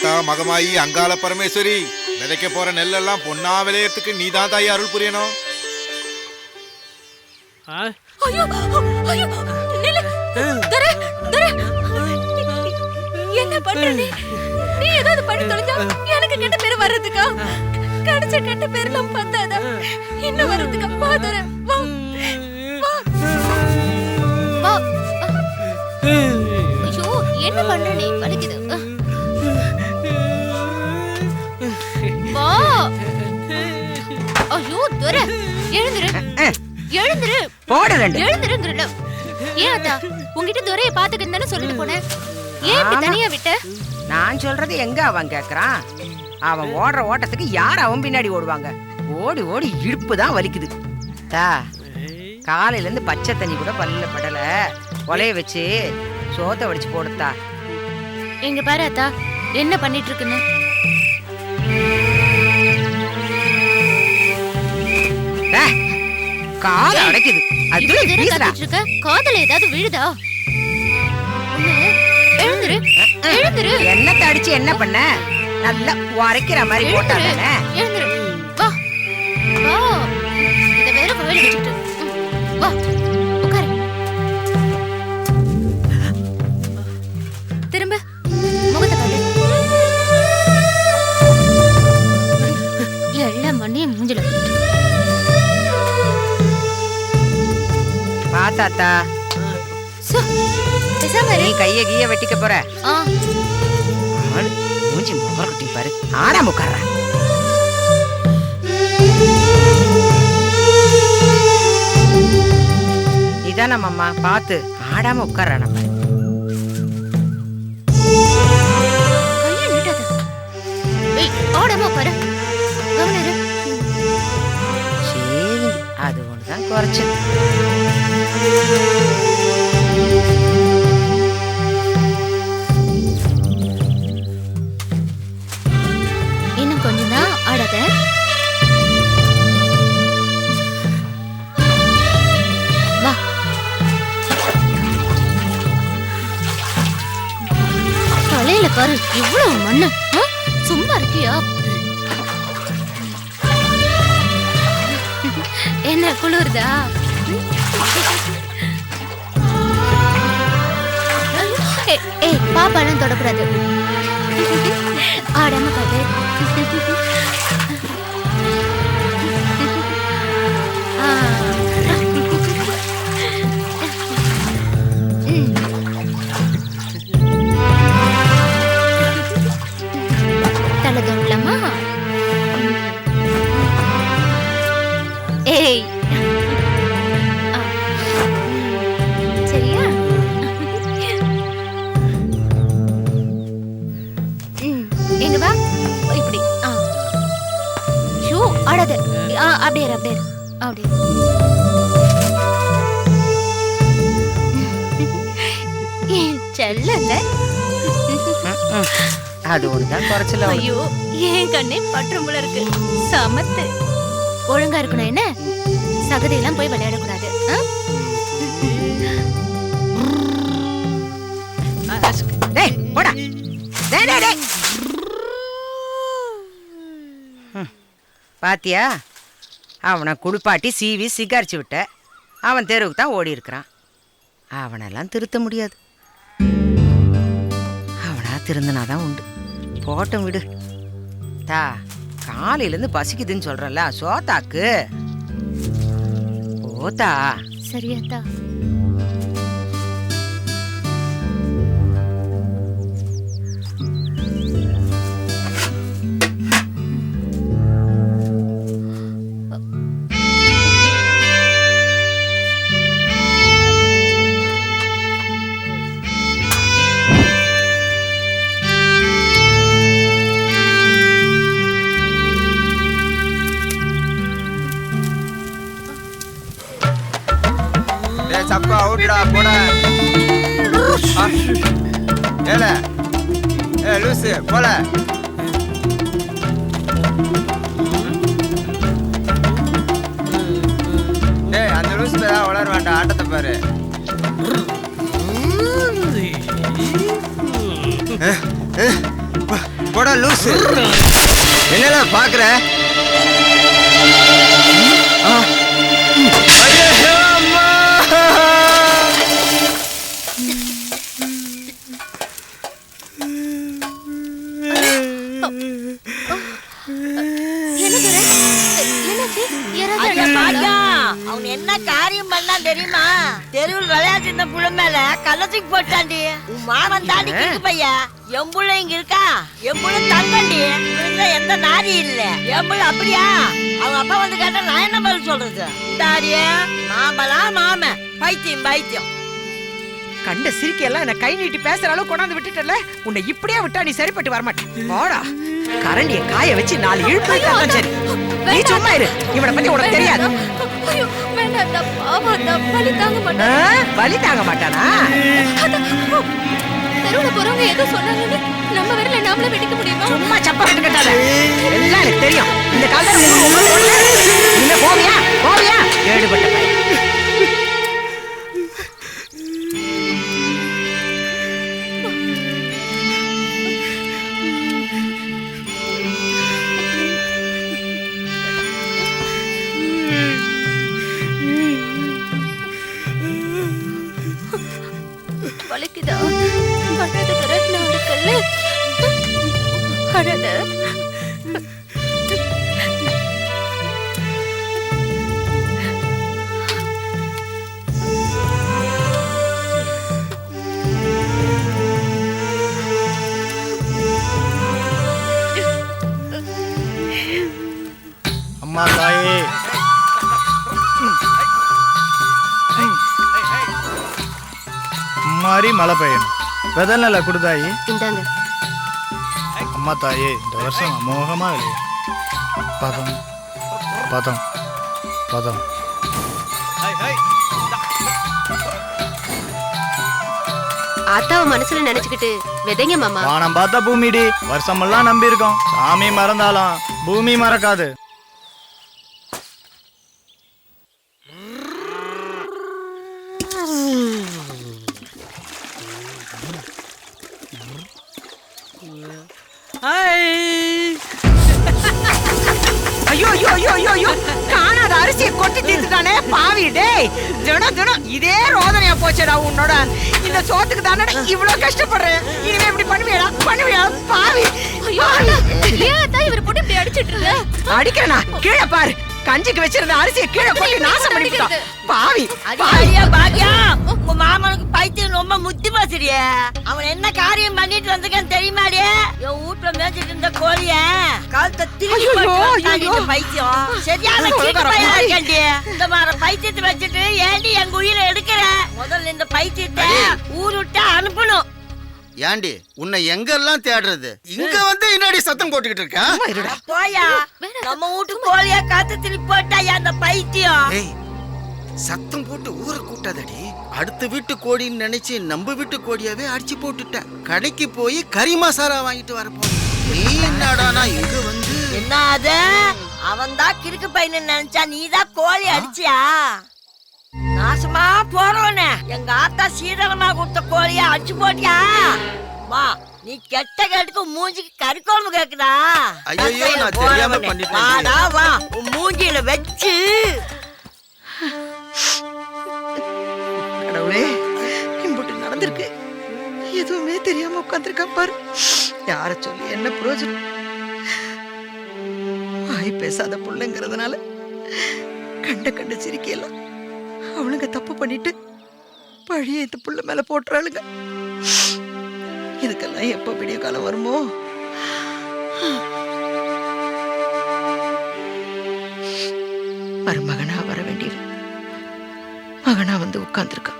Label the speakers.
Speaker 1: ஆத்தா மகமாயி அங்காள பரமேஸ்வரி விதைக்க போற நெல்லெல்லாம் பொன்னா விளையறதுக்கு நீ தான் தாய் அருள் புரியணும்.
Speaker 2: என்ன பண்ற நீ நீ ஏதாவது பண்ணி தொலைஞ்சா எனக்கு கெட்ட பேர் வர்றதுக்கா? கிடைச்ச கெட்ட பேர்லாம் பத்தாதா இன்னும் வர்றதுக்கா? வா துர. வா. வா. வா. ஐயோ என்ன பண்ற நீ? வலிக்குது எழுந்துரு. எழுந்துரு.
Speaker 3: போட ரெண்டு
Speaker 2: எழுந்துருங்கறல ஏன் அத்தா உன்கிட்ட துரைய பாத்துக்கிட்டு தானே சொல்லிட்டு போனேன். ஏன் இப்படி. தனியா விட்ட?
Speaker 3: நான் சொல்றது எங்க அவன் கேக்குறான்? அவன் ஓடுற ஓட்டத்துக்கு யார் அவன் பின்னாடி ஓடுவாங்க? ஓடி ஓடி இடுப்பு தான் வலிக்குது. தா காலையில இருந்து பச்சை தண்ணி கூட பல்லுல படல. ஒலைய வச்சு சோத்த வடிச்சு போடுத்தா
Speaker 2: எங்க பாரு அத்தா என்ன பண்ணிட்டு இருக்குன்னு?
Speaker 3: காது அடைக்குது. அது.
Speaker 2: கத்திட்டு இருக்க? காதுல ஏதாவது விழுதா? எழுந்துரு எழுந்துரு.
Speaker 3: என்னத்தை அடிச்சு என்ன பண்ண? நல்லா உரைக்கிற மாதிரி போட்டாதானே
Speaker 2: எழுந்துரு. வா. வா. இத வேற வாயில வச்சுக்கிட்டு ம், வா. உட்காரு. திரும்ப. முகத்தை காட்டு எல்லாம் மண்ணி மூஞ்சில இரு.
Speaker 3: நீ கைய கீய வெட்டிக்க போற. மூஞ்சி முகர்கட்டி பாரு. ஆடா முக்கறா இதான மாமா பார்த்து ஆடாம நம்ம.
Speaker 2: உட்காரு.
Speaker 3: சரி அது ஒண்ணுதான் குறைச்சது
Speaker 2: இன்னும் கொஞ்சம் தான் ஆடாத. வா. தலையில பாரு இவ்வளவு மண்ணு. சும்மா இருக்கியா? என்ன குளிர்தா? ஏய், பாப்பாலாம் தொடக்கூடாது. ஆடாம காட்டு தலை தோண்டலாமா ஆ அப்படியே இரு, அப்படியே இரு. அப்படியே என் செல்லல
Speaker 3: ம்ம். அது ஒண்ணுதான் குறைச்சல அவளுக்கு.
Speaker 2: ஐயோ என் கண்ணே பற்றும் போல இருக்கு சமத்து ஒழுங்கா இருக்கணும் என்ன சகதியெல்லாம் போய் விளையாடக்கூடாது ஆ?
Speaker 3: டேய் போடா டேய் டேய் டேய் ம். பாத்தியா அவனை குளிப்பாட்டி சீவி சிகாரிச்சு விட்ட. அவன் தெருவுக்கு தான் ஓடி இருக்கிறான். அவனெல்லாம் திருத்த முடியாது. அவனா திருந்தினாதான் உண்டு. போட்டும் விடு. தா காலையிலேருந்து பசிக்குதுன்னு சொல்கிறல்ல சோத்தாக்கு. போத்தா
Speaker 2: சரியாத்தா
Speaker 4: டேய் சப்பா போட. போடா ஏல. ஏ லூசு போல. டேய் அந்த லூசு பேரா வளர வேண்டாம் ஆட்டத்தை பாரு. போடா லூசு. என்னடா பாக்குற?
Speaker 5: தெரியுமா? தெருவில் விளையாட்டு இருந்த புள்ள மேல கள்ளத்துக்கு போட்டாண்டி. உன் மாமன் தாண்டி கிக்கு பையா? என் புள்ள இங்க இருக்கா? என் புள்ள தங்கண்டி. எந்த நாரி இல்ல. என் புள்ள அப்படியா? அவங்க அப்பா வந்து கேட்டா நான் என்ன பதில் சொல்றது? தாடிய மாமலா மாமன். பைத்தியம் பைத்தியம்.
Speaker 3: கண்ட சிரிக்கையெல்லாம் என்ன கை நீட்டி பேசுற அளவு கொண்டாந்து விட்டுட்டல உன்னை இப்படியே விட்டா நீ சரிப்பட்டு வரமாட்டேன் போடா கரண்டிய காய வச்சு நாலு இழுப்பு சரி. நீ சும்மா இரு. இவனை பத்தி உனக்கு தெரியாது.
Speaker 2: வலி தாங்க? மாட்டேன்.
Speaker 3: வலி தாங்க மாட்டானா
Speaker 2: தெருவுல போறவங்க ஏதோ சொன்னாங்கன்னு நம்ம விரல நாமளே வெடிக்க முடியுமா
Speaker 3: சும்மா சப்ப கட்டு கட்டாத எல்லாம் எனக்கு தெரியும் இந்த காலத்துல
Speaker 2: வலிக்குதா வராத துரை, நான் இருக்கல்ல
Speaker 6: மாதிரி மழை பெய்யணும். விதை நெல்லை கொடுத்தாயி
Speaker 2: இந்தாங்க.
Speaker 6: அம்மா தாயே இந்த வருஷம் அமோகமாக விளையும் பதம் பதம் பதம்.
Speaker 2: அத்தாவை மனசுல நினைச்சுக்கிட்டு விதைங்க மாமா.
Speaker 6: வானம் பார்த்த பூமிடி வருஷமெல்லாம் நம்பி இருக்கோம் சாமி மறந்தாலும் பூமி மறக்காது.
Speaker 3: ஐயோ ஐயோ ஐயோ ஐயோ ஐயோ. காணாத அரிசியை கொட்டி தீர்த்துட்டானே பாவி. டேய் தினம் தினம் இதே ரோதனையா போச்சேடா உன்னோட. இந்த சோத்துக்கு தானே இவ்வளவு கஷ்டப்படுறேன். இனிமே இப்படி பண்ணுவியடா பண்ணுவியா பாவி.
Speaker 2: ஐயோ ஏன் அத்தா இவரை போட்டு இப்படி அடிச்சிட்டு இருக்க?
Speaker 3: அடிக்கிறனா? கீழே பாரு. கஞ்சிக்கு வச்சிருந்த அரிசியை கீழே கொட்டி நாசம் பண்ணிவிட்டான் பாவி
Speaker 5: ஐயா பாக்கியா? உங்க மாமனுக்கு பைத்தியம் ரொம்ப முத்தி போச்சுடியே அவன் என்ன காரியம் பண்ணிட்டு வந்திருக்கான்னு தெரியுமாடியே? என் வீட்டுல மேய்ச்சிட்டு இருந்த கோழிய போட்டு
Speaker 3: ஐயோ.
Speaker 5: இந்த பைத்தியம். சரியான. இருக்காண்டி இந்த மாதிரி பைத்தியத்தை வச்சுட்டு ஏண்டி எங்க உயிரை எடுக்கிற? முதல்ல இந்த பைத்தியத்தை ஊர் விட்டு அனுப்பணும்.
Speaker 1: ஏண்டி உன்னை எங்கெல்லாம் தேடுறது? இங்க வந்து என்னடி சத்தம் போட்டுக்கிட்டு இருக்க?
Speaker 5: போயா நம்ம வீட்டு கோழிய கழுத்தை திருப்பி போட்டாயா அந்த பைத்தியம்?
Speaker 1: சத்தம் போட்டு ஊரை கூட்டாதடி. அடுத்த வீட்டு கோடின்னு நினைச்சு நம்ம வீட்டு கோடியாவே அடிச்சு போட்டுட்டேன். கடைக்கு போய் கறி மசாலா வாங்கிட்டு வர போறேன். நீ என்னடானா இங்க வந்து
Speaker 5: என்ன அது? அவன் தான் கிறுக்கு பையனு நினைச்சா நீ தான் கோழி அடிச்சியா? நாசமா போறவனே எங்க ஆத்தா சீதளமா கொடுத்த கோழிய அடிச்சு போட்டியா? வா நீ கெட்ட கெட்டுக்கு மூஞ்சிக்கு கறி குழம்பு கேக்குதா?
Speaker 1: ஐயையோ, நான். தெரியாம பண்ணிட்டேன்.
Speaker 5: வா உன் மூஞ்சியில வச்சு.
Speaker 3: கடவுளே இம்புட்டு நடந்திருக்கு. எதுவுமே தெரியாம உட்காந்துருக்கா பாரு. யார சொல்லி என்ன பிரயோஜனம் வாய் பேசாத புள்ளைங்கிறதுனால கண்ட கண்ட சிரிக்கையெல்லாம் அவளுங்க தப்பு பண்ணிட்டு பழிய இந்த புள்ள மேல போட்டுறாளுங்க. இதுக்கெல்லாம் எப்ப விடிய காலம் வருமோ? மருமகனா வர வேண்டியவன் மகனா வந்து உட்கார்ந்துருக்கான்